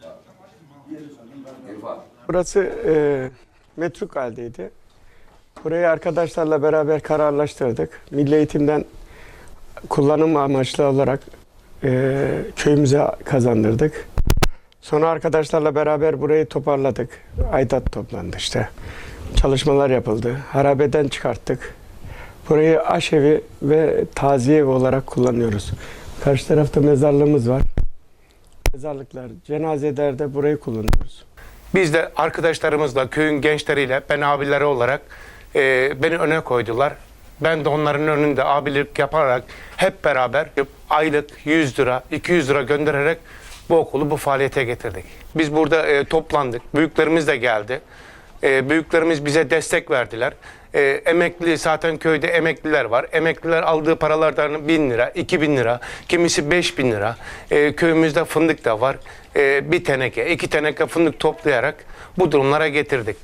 Şey. Burası e, metruk haldeydi. Burayı arkadaşlarla beraber kararlaştırdık. Milli Eğitim'den kullanım amaçlı olarak e, köyümüze kazandırdık. Sonra arkadaşlarla beraber burayı toparladık. Aidat toplandı işte. Çalışmalar yapıldı. Harabeden çıkarttık. Burayı aşevi ve taziye evi olarak kullanıyoruz. Karşı tarafta mezarlığımız var. Mezarlıklar, cenazelerde burayı kullanıyoruz. Biz de arkadaşlarımızla, köyün gençleriyle, ben abileri olarak e, beni öne koydular. Ben de onların önünde abilik yaparak hep beraber aylık 100 lira, 200 lira göndererek bu okulu bu faaliyete getirdik. Biz burada e, toplandık. Büyüklerimiz de geldi. E, büyüklerimiz bize destek verdiler. E, emekli zaten köyde emekliler var. Emekliler aldığı paralardan 1000 lira, 2000 lira, kimisi 5000 lira. E, köyümüzde fındık da var. E, bir teneke, iki teneke fındık toplayarak bu durumlara getirdik.